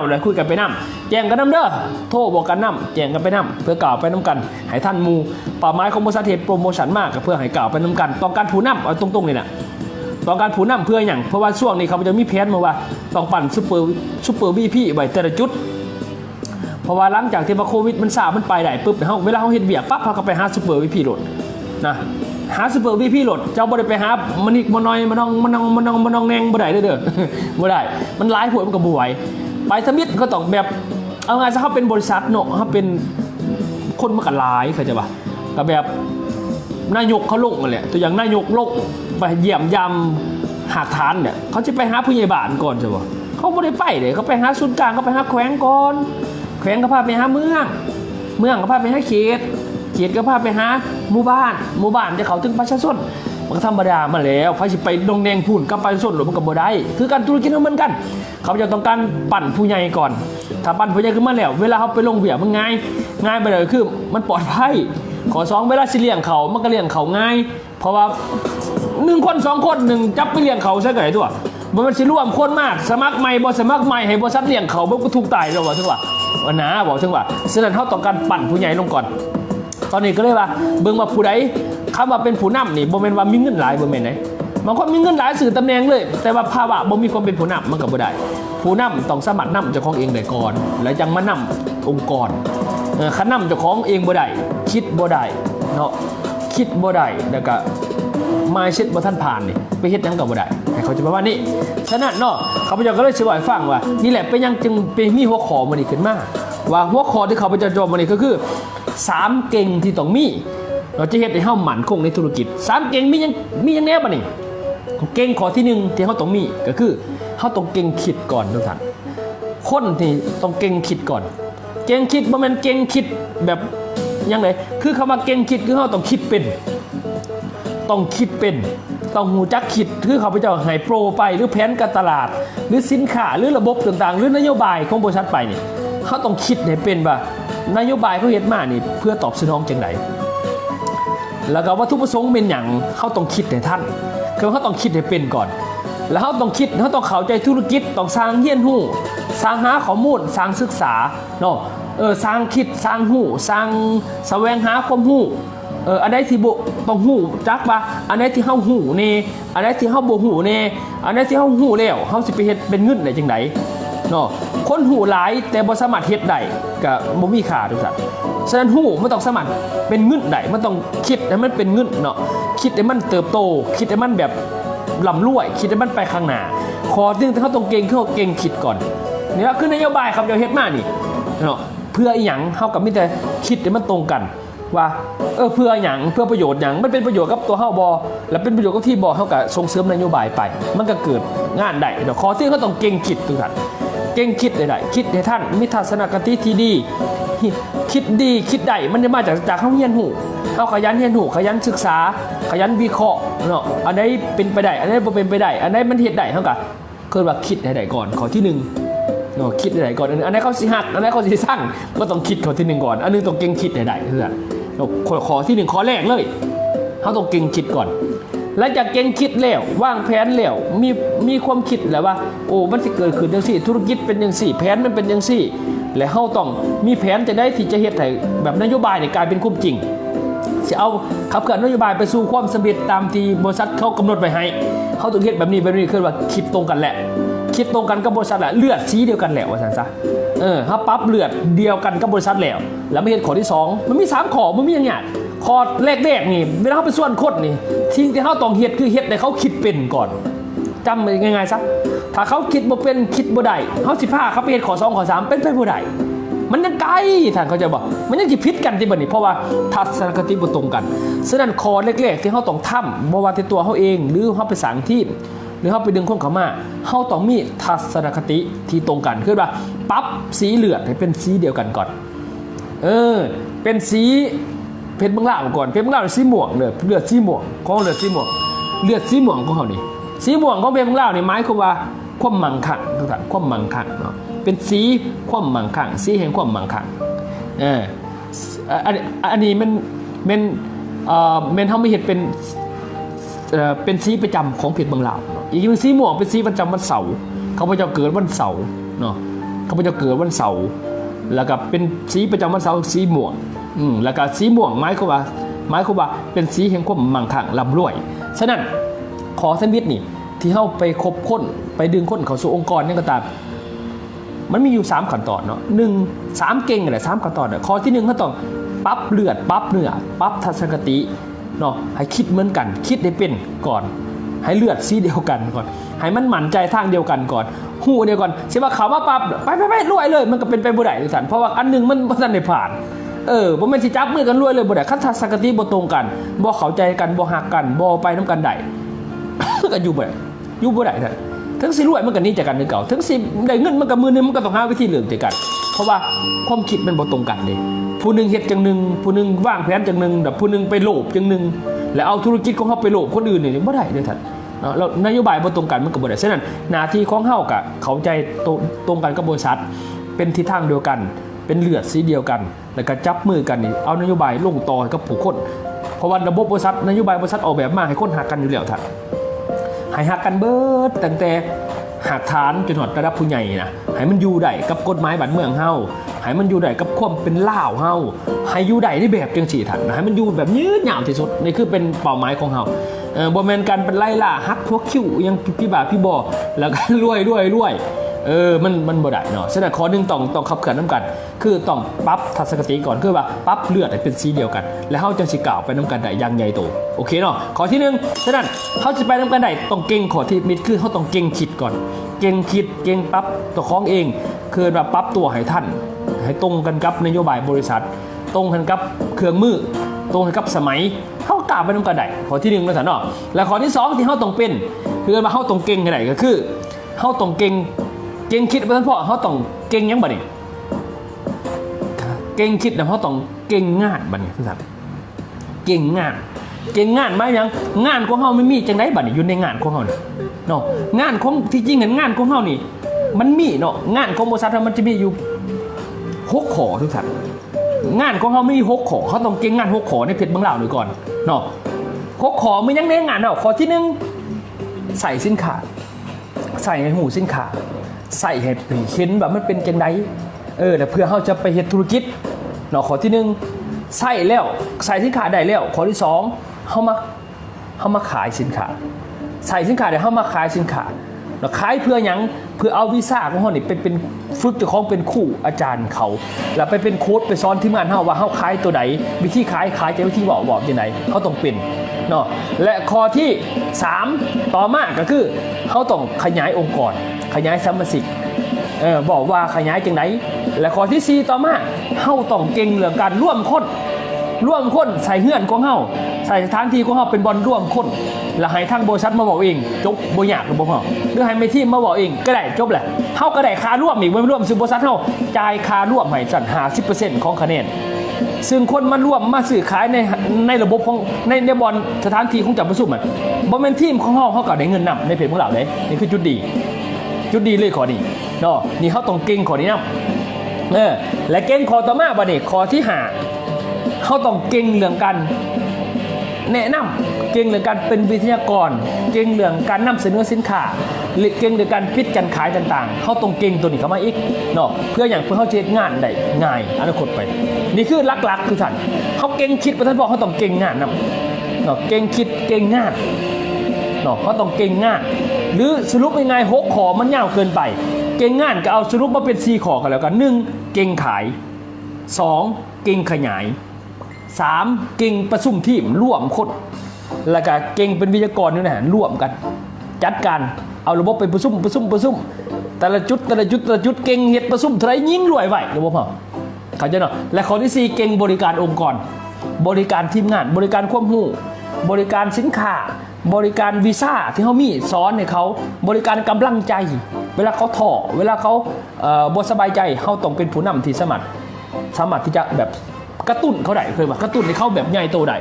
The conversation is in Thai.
เอาเลยคุยกันไปนํแจ้งกันนํเด้อโทรบอกกันนํแจ้งกันไปนํเพื่อกล่าวไปนํกันให้ท่านมูป่าไม้ของบริษัทเทศโปรโมชั่นมากกับเพื่อให้กล่าวไปนํกันต้องการผู้นํเอาตรงๆนี่แหละต้องการผู้นํเพื่ออย่างเพราะว่าช่วงนี้เขาจะมีแผนมาว่าต้องปั่นซูเปอร์ซูเปอร์วีพี่ไว้แต่ละจุดเพราะว่าหลังจากที่ว่าโควิดมันซามันไปได้ปุ๊บเฮาเวลาเฮาเฮ็ดเบียกปั๊บเขาก็ไปหาซูเปอร์วีพีโหลดนะหาซูเปอร์วีพีโหลดเจ้าบ่ได้ไปหามันอีกมันน้อยมันน้องมันน้องมันน้องมันน้องแนงบ่ได้เด้อเด้อบ่ได้มันหลายผลมันก็บ่ไหว ไปสมิธก็ต้องแบบเอาไงซะเขาเป็นบริษัทเนาะเขาเป็นคนมันก็หลายเข้าใจปะก็แบบนายกเขาลงนั่นแหละตัวอย่างนายกลงไปเยี่ยมยามหากฐานเนี่ยเขาจะไปหาผู้ใหญ่บ้านก่อนใช่ปะเขาบ่ได้ไปเลยเขาไปหาศูนย์กลางเขาไปหาแขวงก่อน แขวงก็พาไปหาเมือง เมืองก็พาไปหาเขตเขตก็พาไปหาหมู่บ้านหมู่บ้านจะเขาถึงประชาชน มันก็ธรรมดามาแล้วพาสิไปดงแดงพูนกับประชาชนหรือมันก็บ่ได้คือการธุรกิจเหมือนกัน เขาจะต้องการปั่นผู้ใหญ่ก่อน ถ้าปั่นผู้ใหญ่ขึ้นมาแล้ว เวลาเขาไปลงเบียมันง่ายง่ายไปเลยคือมันปลอดภัยขอสองเวลาสิเลี้ยงเขามันก็เลี้ยงเขาง่าย เพราะว่าหนึ่งคนสองคนหนึ่งจับไปเลี้ยงเขาใช่ไหมตัวมันมันสิร่วมคนมากสมัครใหม่บ่สมัครใหม่ให้บ่ซัดเลี้ยงเขาบ่ก็ถูกตายแล้วว่าถึงว่าว่าหนาบอกถึงว่าฉะนั้นเขาต้องการปั่นผู้ใหญ่ลงก่อน ตอนนี้ก็เลยว่าเบิ่งว่าผู้ใด คำว่าเป็นผู้นำนี่บ่แม่นว่ามีเงินหลายบ่แม่นไหนบางคนมีเงินหลายสื่อตำแหน่งเลย แต่ว่าภาวะบ่มีความเป็นผู้นำมันก็บ่ได้ ผู้นำต้องสมัครนำเจ้าของเองได้ก่อน แล้วจังมานำองค์กรเออคันนำเจ้าของเองบ่ได้คิดบ่ได้เนาะคิดบ่ได้แล้วก็มาเช็ดบ่ท่านผ่านนี่ไปเฮ็ดยังกับบ่ได้เขาจะประมาณนี้ฉะนั้นเนาะเขาพเจ้าก็เลยสิบอกให้ฟังว่า นี่แหละเป็นยังจึงเป็นมีหัวข้อมันนี้ขึ้นมาว่าหัวข้อที่เขาพเจ้าจบมันนี้ก็คือสามเก่งที่ต้องมี เราจะเฮ็ดให้เฮาหมั่นคงในธุรกิจสามเก่งมียังมียังแน่บ่นี่เก่งขอที่หนึ่งที่เฮาต้องมีก็คือเฮาต้องเก่งคิดก่อนทุกท่านคนที่ต้องเก่งคิดก่อน เก่งคิดบ่แม่นเก่งคิดแบบยังไงคือคำว่าเก่งคิดคือเฮาต้องคิดเป็น ต้องคิดเป็น ต้องหูจักคิดคือเขาไปเจ้าให้โปรไปหรือแผนการตลาด หรือสินค้าหรือระบบต่างๆ หรือนโยบายของบริษัทไปนี่เขาต้องคิดให้เป็นว่านโยบายเขาเฮ็ดมานี่เพื่อตอบสนองจังได แล้วก็วัตถุประสงค์เป็นอย่างเขาต้องคิดให้ท่าน คือเขาต้องคิดให้เป็นก่อน แล้วเขาต้องคิดเขาต้องเข้าใจธุรกิจต้องสร้างเฮียนหู้สร้างหาข้อมูลสร้างศึกษาเนาะเออสร้างคิดสร้างหู้สร้างแสวงหาความหู้เอออันใดที่บต้องหูจักว่าอันใดที่เฮาหูเน่อันใดที่เฮาบ่หูเน่อันใดที่เฮาหูแล้วเฮาสิไปเฮ็ดเป็นเงินได้จังได เนาะคนหูหลายแต่บ่สามารถเฮ็ดได้ก็บ่มีค่าทุกท่านฉะนั้นหูมันต้องสามารถเป็นเงินได้มันต้องคิดให้มันเป็นเงินเนาะคิดให้มันเติบโต คิดให้มันแบบลำรวย คิดให้มันไปข้างหน้าขอที่เขาต้องเก่งเขาเก่งคิดก่อนนี่ก็คือนโยบายครับเดี๋ยวเฮ็ดมานี่เนาะเพื่ออีหยังเฮากับมีแต่คิดให้มันตรงกันว่าเออเพื่ออย่างเพื่อประโยชน์อย่างมันเป็นประโยชน์กับตัวเฮาบอและเป็นประโยชน์กับที่บอเฮากับส่งเสริมนโยบายไป มันก็เกิดงานได้เดี๋ยวขอที่เขาต้องเก่งคิดทุกท่าน เก่งคิดได้ๆคิดให้ท่านมีทัศนคติที่ดี คิดดีคิดได้มันจะมาจากจากเขาเรียนหูเขาขยันเรียนหูขยันศึกษา ขยันวิเคราะห์เนาะอันไหนเป็นไปได้อันไหนบ่เป็นไปได้อันไหนมันเฮ็ดได้เฮาก็คือว่าคิดให้ได้ก่อนขอที่หนึ่งเนาะคิดไหนก่อนอันนี้นไหนเขาสิหักอันไหนี้เขาสิสร้างก็ต้องคิดข้อที่หนึ่งก่อนอันนึงต้องเก่งคิดให้ได้เพื่อนเราขอขอที่หนึ่งข้อแรกเลยเขาต้องเก่งคิดก่อน แล้วจากเก่งคิดแล้ววางแผนแล้วมีมีความคิดแล้วว่า โอ้มันจะเกิดขึ้นจังสี่ ธุรกิจเป็นจังสี่แผนมันเป็นจังสี่ และเขาต้องมีแผนจะได้ที่จะเฮ็ดให้แบบนโยบายในกลายเป็นความจริงจะเอาขับเคลื่อนนโยบายไปสู่ความสำเร็จตามที่บริษัทเขากำหนดไว้ให้เขาต้องเฮ็ดแบบนี้แบบนี้คือว่าคิดตรงกันแหละ คิดตรงกันกับบริษัทแหละเลือดสีเดียวกันแหละว่าสันซะเออเขาปั๊บเลือดเดียวกันกับบริษัทแล้ว แล้วไม่เห็นข้อที่สองมันมีสามข้อมันมีอย่างเงี้ย อแรกๆนี่เวลาเขาไปส่วนคดนี่ทิ้งที่เขาต้องเฮ็ดคือเฮ็ดให้เขาคิดเป็นก่อนจำมันง่ายๆซะถ้าเขาคิดบ่เป็นคิดบ่ได้เขาสิพาเขาไปเฮ็ดขอสองขอสามเป็นไปบ่ได้มันยังไกลท่านเขาจะบอก มันยังจิพิษกันที่บัดนี้เพราะว่าทัศนคติบ่ตรงกันฉะนั้นคอเล็กๆที่เขาต้องทำบ่ว่าที่ตัวเขาเอง หรือเขาไปสังทีมหรือเขาไปดึงคนเขามาเขาต้องมีทัศนคติที่ตรงกันคือว่าปรับสีเหลือดให้เป็นสีเดียวกันก่อน เออ เป็นสี เพชรเบางลาวก่อนเพชรเบางลาวสีม่วงเลือดเลือดสีม่วงของเลือดสีม่วงเลือดสีม่วงของเขานี่สีม่วงของเพชรเบางลาวนี่หมายความว่าความมั่งคั่งทุกท่านความมั่งคั่งเนาะเป็นสีความมั่งคั่งสีแห่งความมั่งคั่งเอออันอันนี้มันมันเอ่อมันทำให้เห็นเป็นเอ่อเป็นสีประจำของเพชรเบางลาวอีกอย่างสีม่วงเป็นสีประจำวันเสาร์เขาพระเจ้าเกิดวันเสาร์เนาะเขาพเจ้าเกิดวันเสาร์แล้วก็เป็นสีประจำวันเสาร์สีม่วง อืมแล้วก็สีม่วงหมายความว่าหมายความว่าเป็นสีแห่งความมั่งคั่งร่ำรวย ฉะนั้นขอสมิธนี่ที่เข้าไปคบค้นไปดึงค้นเขาสู่องค์กรนี่ก็ตาม มันมีอยู่ 3 ขั้นตอนเนาะหนึ่งสามเก่งอะไรสามขั้นตอนเนี่ยข้อที่หนึ่งเขาต้องปรับเลือดปรับเนื้อปรับทัศนคติเนาะให้คิดเหมือนกัน คิดได้เป็นก่อน ให้เลือดสีเดียวกันก่อน ให้มันหมั่นใจทางเดียวกันก่อนหูเดียวก่อนใช่ว่าเขามาปรับไปไปไปรวยเลย มันก็เป็นไปบ่ได้ทุกท่านเพราะว่าอันหนึ่งมันบ่ทันได้ผ่าน เออบ่แม่นสิจับมือกันรวยเลยบ่ได้คันทัศนคติบ่ตรงกันบ่เข้าใจกันบ่ฮักกันบ่ไปน้ำกันได้ก็อยู่บ่ได้อยู่บ่ได้นทั้งสิรวยมันก็นี้จากกันคือเก่าทั้งสิได้เงินมันก็มือหนึงมันก็ต้องหาวิธีเหลืองจากกัน เพราะว่าความคิดมันบ่ตรงกันเด้ผู้หนึงเฮ็ดจังหนึงผู้หนึงวางแผนจังหนึงแต่ผู้หนึงไปโลภจังหนึงแล้วเอาธุรกิจของเขาไปโลภคนอื่นนี่บ่ได้เด้ท่านเนานโยบายบ่ตรงกันมันก็บ่ได้ฉะนั้นหน้าที่ของเฮาก็เข้าใจตรงตรงกันกับบริษัทเป็นทิศทางเดียวกัน เป็นเลือดสีเดียวกัน แล้วก็จับมือกันนี่เอานโยบายลงต่อให้กับผู้คนเพราะว่าระบบบริษัทนโยบายบริษัทออกแบบมาให้คนหากันอยู่แล้วท่านให้หักกันเบิดตั้งแต่หักฐานจนหอดระดับผู้ใหญ่นะให้มันอยู่ได้กับกฎหมายบ้านเมืองเฮาให้มันอยู่ได้กับความเป็นล่าวเฮาให้อยู่ได้ในแบบจังสีถันให้มันอยู่แบบยืดยาวที่สุดนี่คือเป็นเป้าหมายของเฮาเออบ่แมนกันเป็นไล่ล่าฮักพวกคิวยังพี่บาพี่บอแล้วก็รวยรวยรวย เออมันมันบ่ได้เนาะฉะนั้นข้อหนึงต้องต้องขับเขินน้ำกัน คือต้องปรับทัศนคติก่อนคือว่าปรับเลือดให้เป็นสีเดียวกัน แล้วเฮาจังสิก่าวไปน้ำกันได้อย่างใหญ่โตโอเคเนาะข้อที่หนึ่งฉะนั้นเฮาสิไปน้ำกันได้ต้องเก่งข้อที่มิดคือเฮาต้องเก่งคิดก่อน เก่งคิดเก่งปรับตัวของเอง คือแบบปรับตัวให้ท่าน ให้ตรงกันกับนโยบายบริษัท ตรงกันกับเครื่องมือตรงกันกับสมัยเข้ากล่าวไปน้ำกันได้ข้อที่หนึ่งนะท่านเนาะและข้อที่สองที่เขาต้องเป็นคือว่าเขาต้องเก่งกันไดก็คือเขาต้องเก่ง เก่งคิดเพราะฉะนั้นเพราะเขาต้องเก่งยังบัดนี้เก่งคิดนะเขาต้องเก่งงานบัดนี้ท่านเก่งงานเก่งงานมายังงานของเขาไม่มีจังไดบัดนี้อยู่ในงานของเขานี่เนาะงานของที่จริงกันงานของเขานี่ มันมีเนาะงานของบริษัทมันจะมีอยู่หกขอทุกท่านงานของเขาไม่มีหกขอเขาต้องเก่งงานหกขอในเพจเมืองลาหน่อยก่อนเนาะหกขอไม่ยังในงานเนาะขอที่หนึ่งใส่สินค้าใส่ให้หูสินค้า ใส่ให้เห็นแบบมันเป็นจังไดเออแต่เพื่อเขาจะไปเฮ็ดธุรกิจเนาะขอที่หนึ่งใส่แล้วใส่สินค้าได้แล้วขอที่สองเขามาเขามาขายสินค้าใส่สินค้าเดี๋ยวเขามาขายสินค้าแล้วขายเพื่อยังเพื่อเอาวีซ่าของเขานี่เป็นเป็นฝึกเจ้าของเป็นคู่อาจารย์เขา แล้วไปเป็นโค้ดไปสอนทีมงานเขาว่าเขาขายตัวไหนวิธีขายขายจะวิธีบอกบอกยังไงเขาต้องเป็นเนาะและข้อที่ 3 ต่อมาก็คือเขาต้องขยายองค์กร ขยายสมาชิกเออบอกว่าขยายจังไหน และข้อที่ 4 ต่อมาเฮาต้องเก่งเรื่องการร่วมคนร่วมคนใส่เฮือนของเฮาใส่สถานที่ของเฮาเป็นบอลร่วมคนแล้วให้ทางโบริษัทมาบอกเองจบโบยากหรือบ่ฮอหรือให้ไม่ทีมมาบอกเองก็ได้จบแหละเฮาก็ได้ค่าร่วมอีกไม่ร่วมซึ่งบริษัทเฮาจ่ายค่าร่วมให้สั่น50%ของคะแนนซึ่งคนมาร่วมมาซื้อขายในในระบบของในในบอลสถานที่ของจับประชุมอะบ่แม่นทีมของเฮาเฮาก็ได้เงินนำในเพจของเราเด้นี่คือจุดดี จุดดีเลยขอนี้เนาะนี่เขาต้องเก่งขอนี้นะเออและเก่งขอต่อมาบัดนี้ขอที่หาเขาต้องเก่งเรื่องการแนะนำเก่งเรื่องการเป็นวิทยากร เก่งเรื่องการนำเสนอสินค้าหรือเก่งเรื่องการพิจการขายต่างๆเขาต้องเก่งตัวนี้เข้ามาอีกเนาะเพื่ออย่างเพื่อเขาเฮ็ดงานได้ง่ายอนาคตไป นี่คือหลักๆคือท่านเขาเก่งคิดประท่านบอกเขาต้องเก่งงานนะเนาะเก่งคิดเก่งงานเนาะเขาต้องเก่งงาน หรือสรุปยังไงหกขอมันยาวเกินไป เก่งงานก็เอาสรุปมาเป็นสี่ขอกันแล้วกันหนึ่งเก่งขายสองเก่งขยายสามเก่งประชุมทีมร่วมคนแล้วก็เก่งเป็นวิทยากรนี่นะร่วมกัน จัดการเอาระบบไปประชุมประชุมประชุมแต่ละจุดแต่ละจุดแต่ละจุดเก่งเฮ็ดประชุมท่าไรยิ่งรวยไหวระบบเหรอเขาใจเนาะและข้อที่สี่เก่งบริการองค์กร บริการทีมงาน บริการควบหูบริการสินค้า บริการวีซ่าที่เขามีสอนให้เขาบริการกำลังใจ เวลาเขาถ่อเวลาเขาเอ่อบสบายใจเขาต้องเป็นผู้นำที่สมัครสามารถที่จะแบบกระตุ้นเขาได้เคยว่ากระตุ้นให้เขาแบบใหญ่โตได้